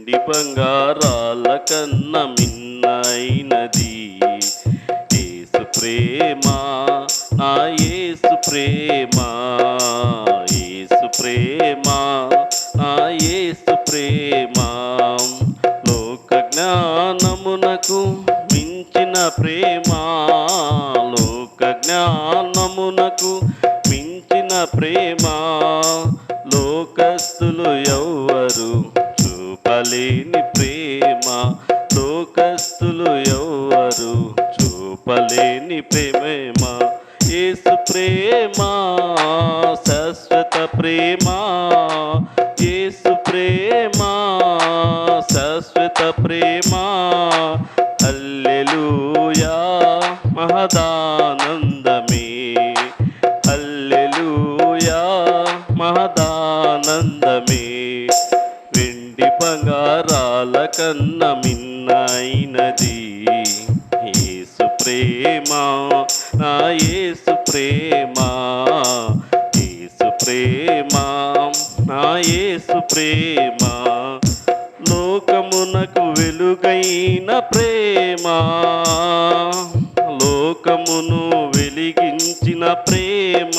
వెండి బంగారాల కన్న మిన్నైనది. ఏసు ప్రేమ నా ఏసు ప్రేమ ఏసు ప్రేమ నా ఏసు ప్రేమ. లోక జ్ఞానమునకు మించిన ప్రేమ లోక జ్ఞానమునకు మించిన ప్రేమ. లోకస్తులు ఎవ్వరు చూపలేని ప్రేమ లోకస్తులు ఎవరు చూపలేని ప్రేమ యేసు ప్రేమ శాశ్వత ప్రేమ. యేసు ప్రేమ శాశ్వత ప్రేమ. బంగారాల కన్న మిన్నైనది. ఏసు ప్రేమ నా ఏసు ప్రేమ. ఏసు ప్రేమ నా ఏసు ప్రేమ. లోకమునకు వెలుగైన ప్రేమ. లోకమును వెలిగించిన ప్రేమ.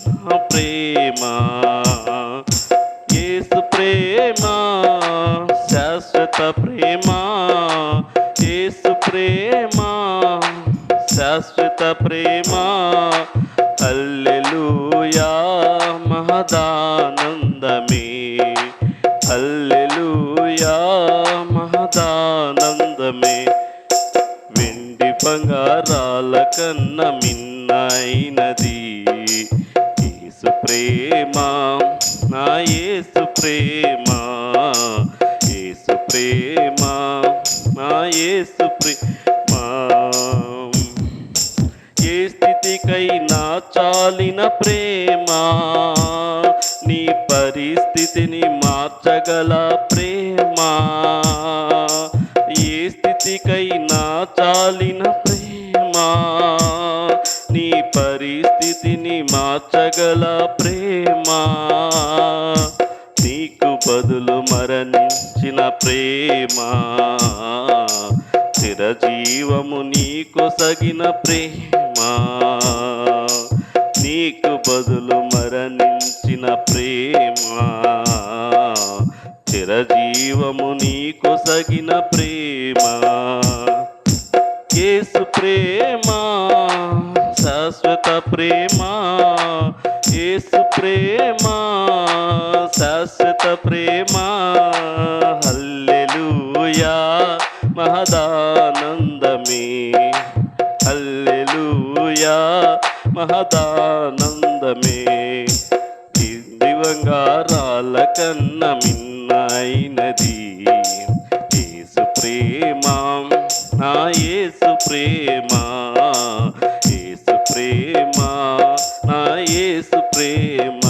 ప్రేమ యేసు ప్రేమ శాశ్వత ప్రేమ యేసు ప్రేమ శాశ్వత ప్రేమ హల్లెలూయా మహదానందమే హల్లెలూయా మహదానందమే. వెండి బంగారాల కన్న మిన్నైనది ప్రేమ నా యేసు ప్రేమ యేసు ప్రేమ నా యేసు ప్రేమ. ఏ స్థితికైనా చాలిన ప్రేమ నీ పరిస్థితిని మార్చగల ప్రేమ. ఏ స్థితికైనా చాలిన మార్చగల ప్రేమ. నీకు బదులు మరణించిన ప్రేమ. చిరజీవము నీకు సగిన ప్రేమ. నీకు బదులు మరణించిన ప్రేమ. చిరజీవము నీకు సగిన ప్రేమ. కేసు ప్రేమ ప్రేమ యేసు ప్రేమ శాశ్వత ప్రేమ. హల్లెలూయా మహదానందమే. హల్లెలూయా మహదానందమే. దివంగారాల కన్న మిన్నైనది ఏసు ప్రేమ నా ఏసు ప్రేమ. ప్రేమ నా యేసు ప్రేమ.